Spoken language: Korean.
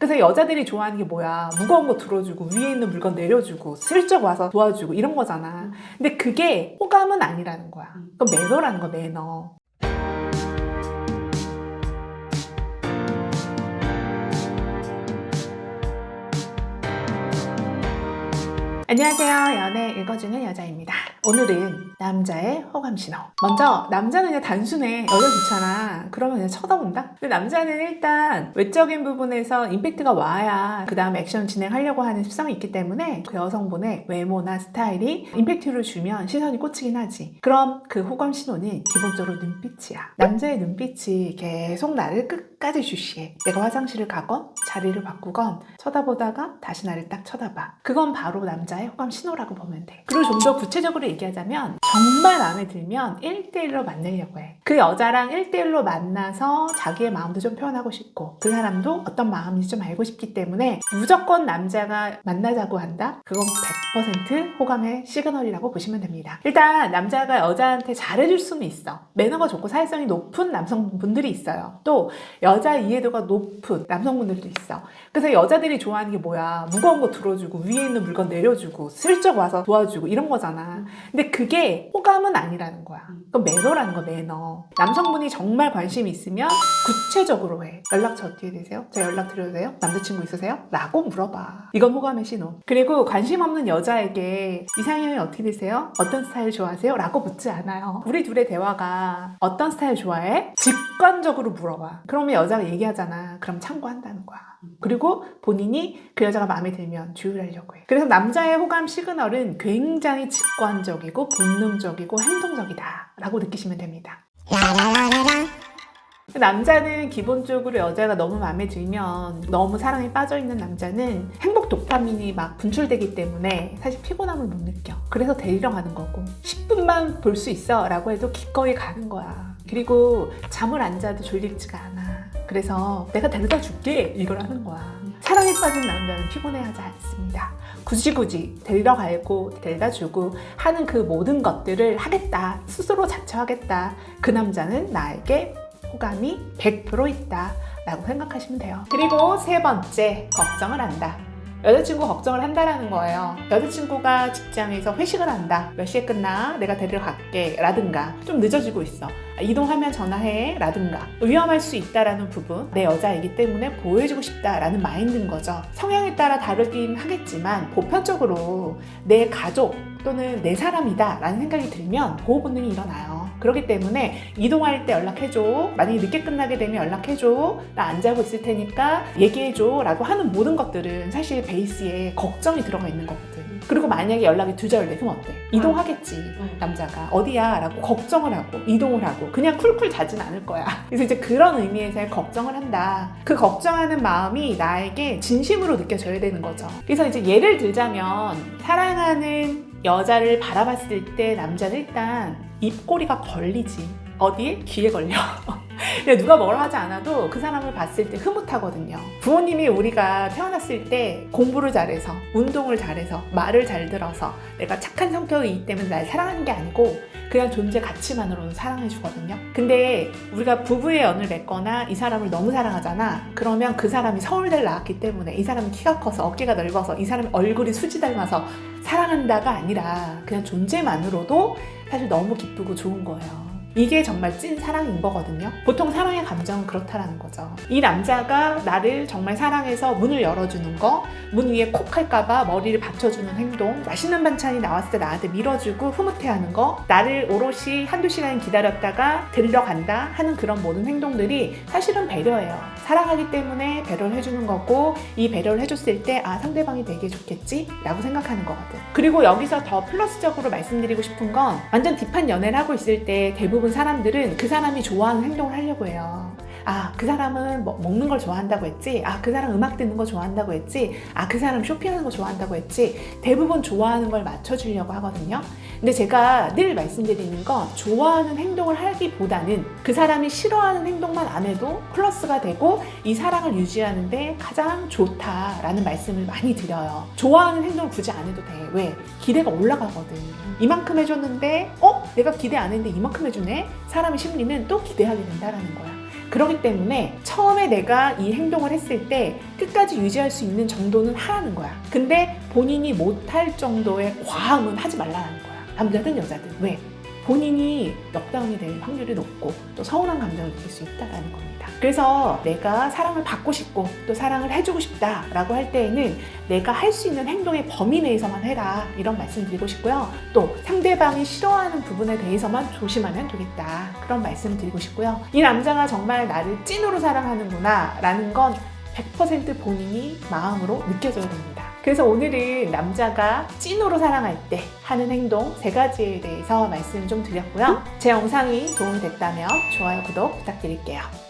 그래서 여자들이 좋아하는 게 뭐야? 무거운 거 들어주고 위에 있는 물건 내려주고 슬쩍 와서 도와주고 이런 거잖아. 근데 그게 호감은 아니라는 거야. 그건 매너라는 거야, 매너. 안녕하세요. 연애 읽어주는 여자입니다. 오늘은 남자의 호감 신호. 먼저 남자는 단순해. 여자 좋잖아. 그러면 그냥 쳐다본다. 근데 남자는 일단 외적인 부분에서 임팩트가 와야 그 다음 액션 진행하려고 하는 습성이 있기 때문에 그 여성분의 외모나 스타일이 임팩트를 주면 시선이 꽂히긴 하지. 그럼 그 호감 신호는 기본적으로 눈빛이야. 남자의 눈빛이 계속 나를 끝까지 주시해. 내가 화장실을 가건 자리를 바꾸건 쳐다보다가 다시 나를 딱 쳐다봐. 그건 바로 남자의 호감 신호라고 보면 돼. 그리고 좀 더 구체적으로 얘기하자면 정말 마음에 들면 1대1로 만나려고 해. 그 여자랑 1대1로 만나서 자기의 마음도 좀 표현하고 싶고 그 사람도 어떤 마음인지 좀 알고 싶기 때문에 무조건 남자가 만나자고 한다? 그건 100% 호감의 시그널이라고 보시면 됩니다. 일단 남자가 여자한테 잘해줄 수는 있어. 매너가 좋고 사회성이 높은 남성분들이 있어요. 또 여자 이해도가 높은 남성분들도 있어. 그래서 여자들이 좋아하는 게 뭐야? 무거운 거 들어주고 위에 있는 물건 내려주고 슬쩍 와서 도와주고 이런 거잖아. 근데 그게 호감은 아니라는 거야. 그건 매너라는 거 매너. 남성분이 정말 관심이 있으면 구체적으로 해. 연락처 어떻게 되세요? 저 연락 드려도 돼요? 남자친구 있으세요? 라고 물어봐. 이건 호감의 신호. 그리고 관심 없는 여자에게 이상형이 어떻게 되세요? 어떤 스타일 좋아하세요? 라고 묻지 않아요. 우리 둘의 대화가 어떤 스타일 좋아해? 직관적으로 물어봐. 그러면 여자가 얘기하잖아. 그럼 참고한다는 거야. 그리고 본인이 그 여자가 마음에 들면 주의하려고 해. 그래서 남자의 호감 시그널은 굉장히 직관적 이고 본능적이고 행동적이다. 라고 느끼시면 됩니다. 남자는 기본적으로 여자가 너무 마음에 들면 너무 사랑에 빠져있는 남자는 행복 도파민이 막 분출되기 때문에 사실 피곤함을 못 느껴. 그래서 데리러 가는 거고 10분만 볼 수 있어 라고 해도 기꺼이 가는 거야. 그리고 잠을 안 자도 졸립지가 않아. 그래서 내가 데려다 줄게 이걸 하는 거야. 사랑에 빠진 남자는 피곤해하지 않습니다. 굳이 굳이 데리러 가고 데려다 주고 하는 그 모든 것들을 하겠다. 스스로 자처하겠다. 그 남자는 나에게 호감이 100% 있다. 라고 생각하시면 돼요. 그리고 세 번째, 걱정을 한다. 여자친구 걱정을 한다라는 거예요. 여자친구가 직장에서 회식을 한다. 몇 시에 끝나? 내가 데리러 갈게. 라든가. 좀 늦어지고 있어. 이동하면 전화해. 라든가. 위험할 수 있다라는 부분. 내 여자이기 때문에 보여주고 싶다라는 마인드인 거죠. 성향에 따라 다르긴 하겠지만, 보편적으로 내 가족 또는 내 사람이다 라는 생각이 들면 보호 본능이 일어나요. 그렇기 때문에 이동할 때 연락해줘. 만약에 늦게 끝나게 되면 연락해줘. 나 안 자고 있을 테니까 얘기해줘. 라고 하는 모든 것들은 사실 베이스에 걱정이 들어가 있는 거거든. 그리고 만약에 연락이 두절돼. 그럼 어때? 이동하겠지. 남자가. 어디야? 라고 걱정을 하고 이동을 하고 그냥 쿨쿨 자진 않을 거야. 그래서 이제 그런 의미에서의 걱정을 한다. 그 걱정하는 마음이 나에게 진심으로 느껴져야 되는 거죠. 그래서 이제 예를 들자면 사랑하는 여자를 바라봤을 때 남자는 일단 입꼬리가 걸리지. 어디에? 귀에 걸려. 그냥 누가 뭐라 하지 않아도 그 사람을 봤을 때 흐뭇하거든요. 부모님이 우리가 태어났을 때 공부를 잘해서, 운동을 잘해서, 말을 잘 들어서, 내가 착한 성격이기 때문에 날 사랑하는 게 아니고, 그냥 존재 가치만으로는 사랑해 주거든요. 근데 우리가 부부의 연을 맺거나 이 사람을 너무 사랑하잖아. 그러면 그 사람이 서울대를 나왔기 때문에 이 사람이 키가 커서 어깨가 넓어서 이 사람이 얼굴이 수지 닮아서 사랑한다가 아니라 그냥 존재만으로도 사실 너무 기쁘고 좋은 거예요. 이게 정말 찐 사랑인 거거든요. 보통 사랑의 감정은 그렇다라는 거죠. 이 남자가 나를 정말 사랑해서 문을 열어주는 거, 문 위에 콕 할까봐 머리를 받쳐주는 행동, 맛있는 반찬이 나왔을 때 나한테 밀어주고 흐뭇해하는 거, 나를 오롯이 한두 시간 기다렸다가 데리러 간다 하는 그런 모든 행동들이 사실은 배려예요. 사랑하기 때문에 배려를 해주는 거고, 이 배려를 해줬을 때, 아, 상대방이 되게 좋겠지? 라고 생각하는 거거든. 그리고 여기서 더 플러스적으로 말씀드리고 싶은 건, 완전 딥한 연애를 하고 있을 때 대부분 사람들은 그 사람이 좋아하는 행동을 하려고 해요. 아, 그 사람은 뭐 먹는 걸 좋아한다고 했지. 아, 그 사람 음악 듣는 거 좋아한다고 했지. 아, 그 사람 쇼핑하는 거 좋아한다고 했지. 대부분 좋아하는 걸 맞춰주려고 하거든요. 근데 제가 늘 말씀드리는 건 좋아하는 행동을 하기보다는 그 사람이 싫어하는 행동만 안 해도 플러스가 되고 이 사랑을 유지하는데 가장 좋다라는 말씀을 많이 드려요. 좋아하는 행동을 굳이 안 해도 돼. 왜? 기대가 올라가거든. 이만큼 해줬는데, 어? 내가 기대 안 했는데 이만큼 해주네? 사람의 심리는 또 기대하게 된다라는 거야. 그렇기 때문에 처음에 내가 이 행동을 했을 때 끝까지 유지할 수 있는 정도는 하라는 거야. 근데 본인이 못할 정도의 과음은 하지 말라는 거야. 남자든 여자든. 왜? 본인이 넉다운이 될 확률이 높고 또 서운한 감정을 느낄 수 있다는 겁니다. 그래서 내가 사랑을 받고 싶고 또 사랑을 해주고 싶다라고 할 때에는 내가 할 수 있는 행동의 범위 내에서만 해라 이런 말씀 드리고 싶고요. 또 상대방이 싫어하는 부분에 대해서만 조심하면 되겠다 그런 말씀 드리고 싶고요. 이 남자가 정말 나를 찐으로 사랑하는구나 라는 건 100% 본인이 마음으로 느껴져야 됩니다. 그래서 오늘은 남자가 찐으로 사랑할 때 하는 행동 세 가지에 대해서 말씀 좀 드렸고요. 제 영상이 도움이 됐다면 좋아요, 구독 부탁드릴게요.